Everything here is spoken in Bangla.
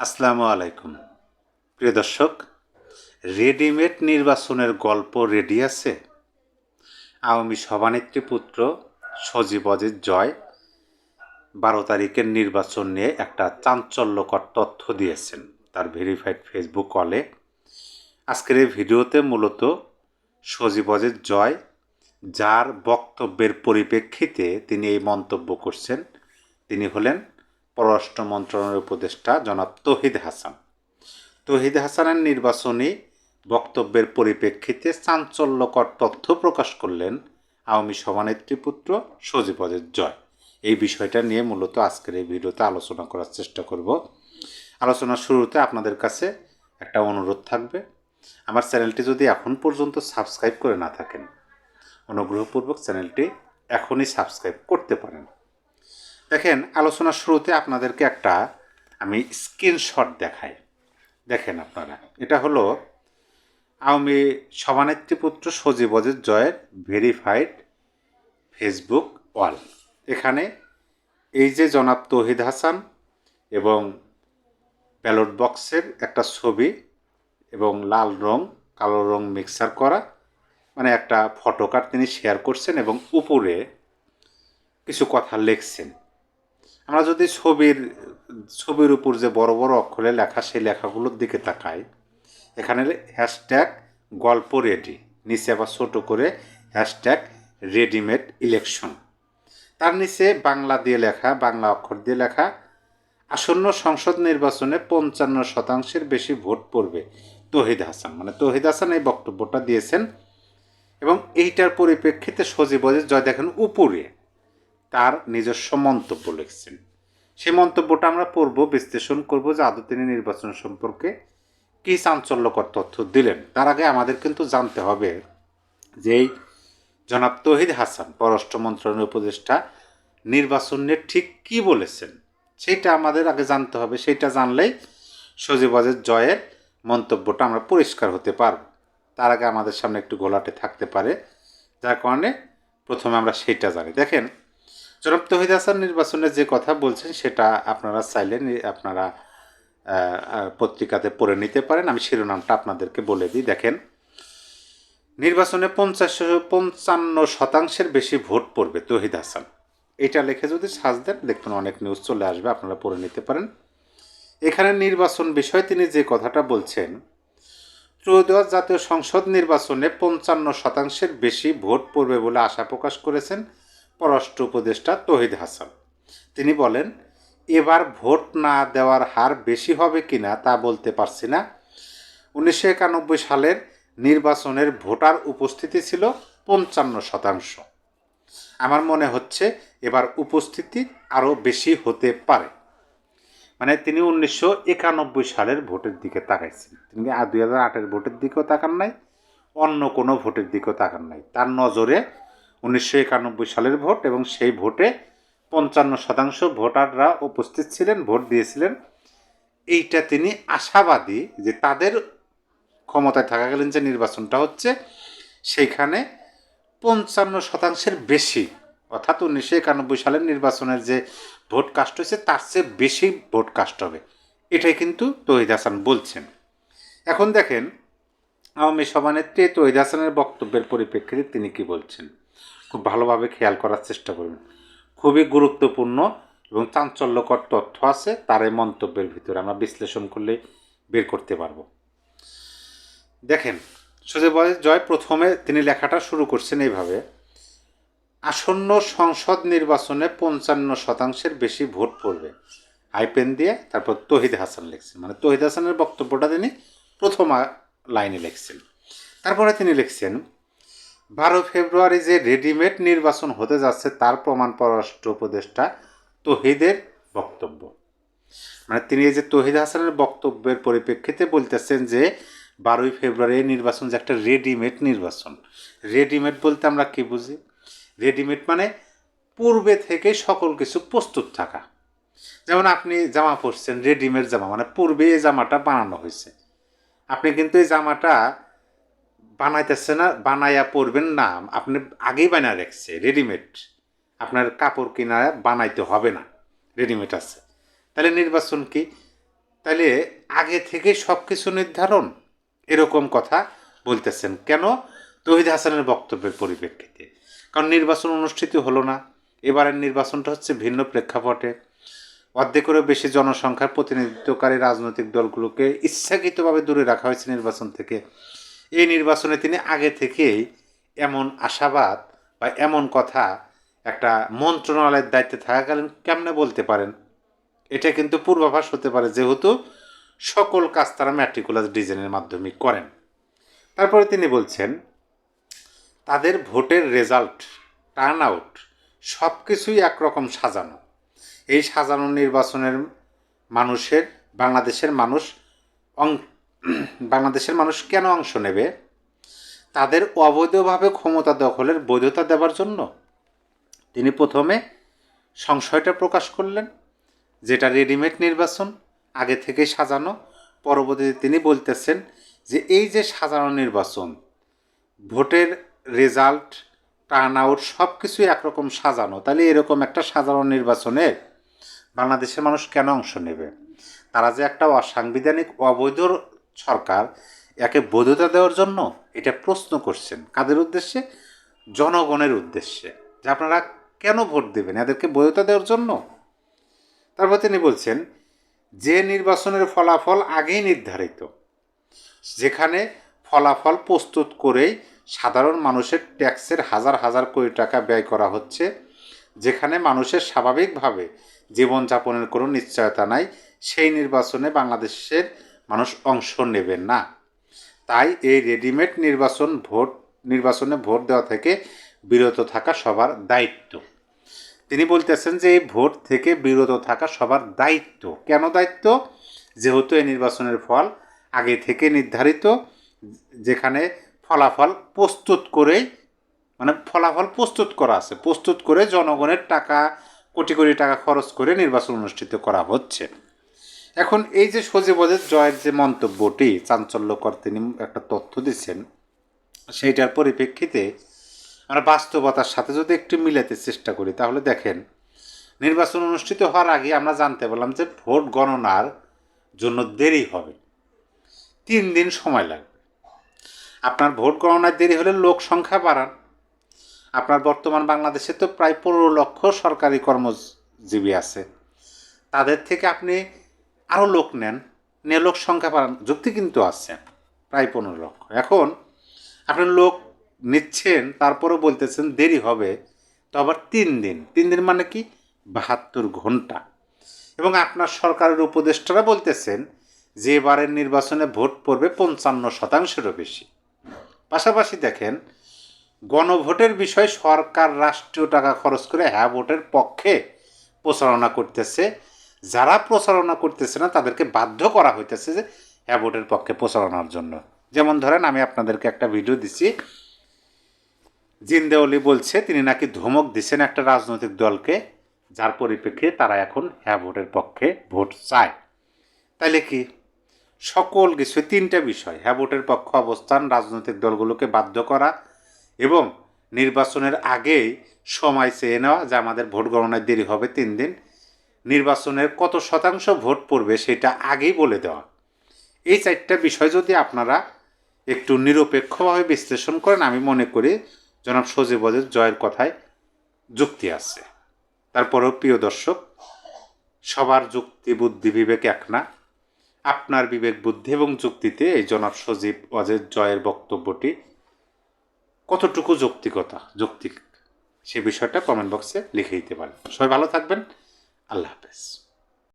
আসসালামু আলাইকুম। প্রিয় দর্শক, রেডিমেড নির্বাচনের গল্প রেডি আছে? আওয়ামী সভানেত্রী পুত্র সজীব অজিত জয় বারো তারিখের নির্বাচন নিয়ে একটা চাঞ্চল্যকর তথ্য দিয়েছেন তার ভেরিফাইড ফেসবুক কলে। আজকের এই ভিডিওতে মূলত সজীব অজিত জয় যার বক্তব্যের পরিপ্রেক্ষিতে তিনি এই মন্তব্য করছেন। তিনি হলেন পররাষ্ট্র মন্ত্রণালয়ের উপদেষ্টা জনাব তহিদ হাসান। তহিদ হাসানের নির্বাচনী বক্তব্যের পরিপ্রেক্ষিতে চাঞ্চল্যকর তথ্য প্রকাশ করলেন আওয়ামী সভানেত্রী পুত্র সজীব অজিত জয়। এই বিষয়টা নিয়ে মূলত আজকের এই ভিডিওতে আলোচনা করার চেষ্টা করব। আলোচনার শুরুতে আপনাদের কাছে একটা অনুরোধ থাকবে। আমার চ্যানেলটি যদি এখন পর্যন্ত সাবস্ক্রাইব করে না থাকেন, অনুগ্রহপূর্বক চ্যানেলটি এখনই সাবস্ক্রাইব করতে পারেন। দেখেন আলোচনার শুরুতে আপনাদেরকে একটা আমি স্ক্রিনশট দেখাই। দেখেন আপনারা, এটা হলো আওয়ামী সভানেত্রী পুত্র সজীব অজিত জয়ের ভেরিফাইড ফেসবুক ওয়াল এখানে এই যে জনাব তহিদ হাসান এবং ব্যালট বক্সের একটা ছবি এবং লাল রং, কালো রং মিক্সার করা মানে একটা ফটো কার্ড তিনি শেয়ার করছেন এবং উপরে কিছু কথা লিখছেন। আমরা যদি ছবির ছবির উপর যে বড় বড় অক্ষরে লেখা সেই লেখাগুলোর দিকে তাকাই, এখানে হ্যাশট্যাগ গল্প রেডি নিচে আবার ছোটো করে হ্যাশট্যাগ রেডিমেড ইলেকশন তার নিচে বাংলা দিয়ে লেখা, বাংলা অক্ষর দিয়ে লেখা, আসন্ন সংসদ নির্বাচনে পঞ্চান্ন শতাংশের বেশি ভোট পড়বে তহিদ হাসান। মানে তহিদ হাসান এই বক্তব্যটা দিয়েছেন এবং এইটার পরিপ্রেক্ষিতে সজীব জয় দেখেন উপরে তার নিজস্ব মন্তব্য লিখছেন। সেই মন্তব্যটা আমরা পড়ব বিশ্লেষণ করব যে আদৌ তিনি নির্বাচন সম্পর্কে কী চাঞ্চল্যকর তথ্য দিলেন। তার আগে আমাদের কিন্তু জানতে হবে যে এই জনাব তহিদ হাসান, পররাষ্ট্র মন্ত্রণালয়ের উপদেষ্টা, নির্বাচন নিয়ে ঠিক কী বলেছেন? সেটা আমাদের আগে জানতে হবে। সেইটা জানলেই সজীবাজের জয়ের মন্তব্যটা আমরা পরিষ্কার হতে পারব। তার আগে আমাদের সামনে একটু গোলাটে থাকতে পারে। যার কারণে প্রথমে আমরা সেইটা জানি। দেখেন জনাব তহিদ হাসান নির্বাচনে যে কথা বলছেন, সেটা আপনারা চাইলে আপনারা পত্রিকাতে পড়ে নিতে পারেন। আমি শিরোনামটা আপনাদেরকে বলে দিই। দেখেন, নির্বাচনে পঞ্চাশ, পঞ্চান্ন শতাংশের বেশি ভোট পড়বে তহিদ হাসান। এটা লেখে যদি সাজ দেন দেখবেন অনেক নিউজ চলে আসবে, আপনারা পড়ে নিতে পারেন। এখানে নির্বাচন বিষয়ে তিনি যে কথাটা বলছেন, ত্রয়োদশ জাতীয় সংসদ নির্বাচনে পঞ্চান্ন শতাংশের বেশি ভোট পড়বে বলে আশা প্রকাশ করেছেন। পররাষ্ট্র উপদেষ্টা তহিদ হাসান। তিনি বলেন, এবার ভোট না দেওয়ার হার বেশি হবে কিনা তা বলতে পারছি না। উনিশশো একানব্বই সালের নির্বাচনের ভোটার উপস্থিতি ছিল পঞ্চান্ন শতাংশ। আমার মনে হচ্ছে এবার উপস্থিতি আরও বেশি হতে পারে। মানে তিনি উনিশশো একানব্বই সালের ভোটের দিকে তাকাইছেন। তিনি দুই হাজার আটের ভোটের দিকেও তাকান নাই? অন্য কোনো ভোটের দিকেও তাকান নাই। তার নজরে উনিশশো একানব্বই সালের ভোট এবং সেই ভোটে পঞ্চান্ন শতাংশ ভোটাররা উপস্থিত ছিলেন, ভোট দিয়েছিলেন। এইটা তিনি আশাবাদী যে তাদের ক্ষমতায় থাকাকালীন যে নির্বাচনটা হচ্ছে, সেইখানে পঞ্চান্ন শতাংশের বেশি, অর্থাৎ উনিশশো একানব্বই সালের নির্বাচনের যে ভোট কাস্ট হয়েছে, তার চেয়ে বেশি ভোট কাস্ট হবে। এটাই কিন্তু তহিদ হাসান বলছেন। এখন দেখেন, আওয়ামী সভানেত্রী তহিদ হাসানের বক্তব্যের পরিপ্রেক্ষিতে তিনি কি বলছেন? খুব ভালোভাবে খেয়াল করার চেষ্টা করবেন। খুবই গুরুত্বপূর্ণ এবং চাঞ্চল্যকর তথ্য আছে, তার এই মন্তব্যের ভিতরে আমরা বিশ্লেষণ করলে বের করতে পারব। দেখেন, সজীব জয় প্রথমে তিনি লেখাটা শুরু করছেন এইভাবে, আসন্ন সংসদ নির্বাচনে পঞ্চান্ন শতাংশের বেশি ভোট পড়বে। আইপেন দিয়ে তারপর তহিদ হাসান লিখছেন মানে তহিদ হাসানের বক্তব্যটা তিনি প্রথম লাইনে লিখছেন। তারপরে তিনি লিখছেন বারো ফেব্রুয়ারি যে রেডিমেড নির্বাচন হতে যাচ্ছে, তার প্রমাণ পররাষ্ট্র উপদেষ্টা তহিদের বক্তব্য। মানে তিনি এই যে তহিদ হাসানের বক্তব্যের পরিপ্রেক্ষিতে বলতেছেন যে, বারোই ফেব্রুয়ারি নির্বাচন যে একটা রেডিমেড নির্বাচন। রেডিমেড বলতে আমরা কি বুঝি? রেডিমেড মানে পূর্বে থেকে সকল কিছু প্রস্তুত থাকা। যেমন আপনি জামা পরছেন, রেডিমেড জামা মানে পূর্বে এই জামাটা বানানো হয়েছে। আপনি কিন্তু এই জামাটা বানাইতেছে না বানাইয়া পরবেন না। আপনি আগেই বানায় রাখছে রেডিমেড আপনার কাপড় কিনা বানাইতে হবে না রেডিমেড আছে। তাহলে নির্বাচন কি? তাহলে আগে থেকে সব কিছু নির্ধারণ, এরকম কথা বলতেছেন। কেন? তহিদ হাসানের বক্তব্যের পরিপ্রেক্ষিতে। কারণ নির্বাচন অনুষ্ঠিত হলো না। এবারের নির্বাচনটা হচ্ছে ভিন্ন প্রেক্ষাপটে। অর্ধেকেরও বেশি জনসংখ্যার প্রতিনিধিত্বকারী রাজনৈতিক দলগুলোকে ইচ্ছাকৃতভাবে দূরে রাখা হয়েছে নির্বাচন থেকে। এই নির্বাচনে তিনি আগে থেকেই এমন আশাবাদ বা এমন কথা একটা মন্ত্রণালয়ের দায়িত্বে থাকাকালীন কেমনে বলতে পারেন? এটা কিন্তু পূর্বাভাস হতে পারে যেহেতু সকল কাজ তারা ম্যাট্রিকুলাস ডিজাইনের মাধ্যমে করেন। তারপরে তিনি বলছেন, তাদের ভোটের রেজাল্ট টার্ন আউট সব কিছুই একরকম সাজানো। এই সাজানো নির্বাচনের মানুষের, বাংলাদেশের মানুষ বাংলাদেশের মানুষ কেন অংশ নেবে? তাদের অবৈধভাবে ক্ষমতা দখলের বৈধতা দেওয়ার জন্য? তিনি প্রথমে সংশয়টা প্রকাশ করলেন, যেটা রেডিমেড নির্বাচন, আগে থেকে সাজানো। পরবর্তীতে তিনি বলতেছেন যে এই যে সাজানো নির্বাচন, ভোটের রেজাল্ট টার্ন আউট সব কিছুই একরকম সাজানো। তাহলে এরকম একটা সাজানো নির্বাচনের বাংলাদেশের মানুষ কেন অংশ নেবে? তারা যে একটা অসাংবিধানিক অবৈধ সরকার একে বৈধতা দেওয়ার জন্য এটা প্রশ্ন করছেন। কাদের উদ্দেশ্যে? জনগণের উদ্দেশ্যে। যে আপনারা কেন ভোট দেবেন? এদেরকে বৈধতা দেওয়ার জন্য? তারপর তিনি বলছেন, যে নির্বাচনের ফলাফল আগেই নির্ধারিত, যেখানে ফলাফল প্রস্তুত করেই সাধারণ মানুষের ট্যাক্সের হাজার হাজার কোটি টাকা ব্যয় করা হচ্ছে, যেখানে মানুষের স্বাভাবিকভাবে জীবনযাপনের কোনো নিশ্চয়তা নাই, সেই নির্বাচনে বাংলাদেশের মানুষ অংশ নেবেন না। তাই এই রেডিমেড নির্বাচন ভোট, নির্বাচনে ভোট দেওয়া থেকে বিরত থাকা সবার দায়িত্ব। তিনি বলতেছেন যে এই ভোট থেকে বিরত থাকা সবার দায়িত্ব। কেন দায়িত্ব? যেহেতু এই নির্বাচনের ফল আগে থেকে নির্ধারিত, যেখানে ফলাফল প্রস্তুত করেই মানে ফলাফল প্রস্তুত করা আছে। প্রস্তুত করে জনগণের টাকা, কোটি কোটি টাকা খরচ করে নির্বাচন অনুষ্ঠিত করা হচ্ছে। এখন এই যে সজীবদের জয়ের যে মন্তব্যটি চাঞ্চল্যকর তিনি একটা তথ্য দিচ্ছেন, সেইটার পরিপ্রেক্ষিতে আমরা বাস্তবতার সাথে যদি একটু মিলাতে চেষ্টা করি, তাহলে দেখেন, নির্বাচন অনুষ্ঠিত হওয়ার আগে আমরা জানতে পারলাম যে ভোট গণনার জন্য দেরি হবে। তিন দিন সময় লাগবে। আপনার ভোট গণনায় দেরি হলে লোক সংখ্যা বাড়ান। আপনার বর্তমান বাংলাদেশে তো প্রায় পনেরো লক্ষ সরকারি কর্মজীবী আছে। তাদের থেকে আপনি আরও লোক নেন। নিয়ে লোক সংখ্যা বাড়ান। যুক্তি কিন্তু আছে। প্রায় পনেরো লক্ষ। এখন আপনি লোক নিচ্ছেন, তারপরেও বলতেছেন দেরি হবে, তো আবার তিন দিন। তিন দিন মানে কি? বাহাত্তর ঘণ্টা। এবং আপনার সরকারের উপদেষ্টারা বলতেছেন যে এবারের নির্বাচনে ভোট পড়বে পঞ্চান্ন শতাংশেরও বেশি। পাশাপাশি দেখেন, গণভোটের বিষয় সরকার রাষ্ট্রীয় টাকা খরচ করে হ্যাঁ ভোটের পক্ষে প্রচারণা করতেছে। যারা প্রচারণা করতেছে না, তাদেরকে বাধ্য করা হইতেছে যে ভোটের পক্ষে প্রচারণার জন্য। যেমন ধরেন, আমি আপনাদেরকে একটা ভিডিও দিছি জিন্দেওলি বলছে, তিনি নাকি ধমক দিচ্ছেন একটা রাজনৈতিক দলকে, যার পরিপ্রেক্ষিতে তারা এখন হ্যাভোটের পক্ষে ভোট চায়। তাইলে কি? সকল কিছু, তিনটা বিষয় হ্যাঁ ভোটের পক্ষ অবস্থান, রাজনৈতিক দলগুলোকে বাধ্য করা, এবং নির্বাচনের আগেই সময় চেয়ে নেওয়া, যে আমাদের ভোট গণনায় দেরি হবে তিন দিন নির্বাচনের কত শতাংশ ভোট পড়বে সেটা আগেই বলে দেওয়া। এই চারটা বিষয় যদি আপনারা একটু নিরপেক্ষভাবে বিশ্লেষণ করেন, আমি মনে করি জনাব সজীবদের জয়ের কথায় যুক্তি আছে। তারপরেও প্রিয় দর্শক, সবার যুক্তি বুদ্ধি বিবেক এক না। আপনার বিবেক বুদ্ধি এবং যুক্তিতে এই জনাব সজীব অজের জয়ের বক্তব্যটি কতটুকু যৌক্তিকতা, যৌক্তিক, সে বিষয়টা কমেন্ট বক্সে লিখে দিতে পারেন। সবাই ভালো থাকবেন। আল্লাহ হাফেজ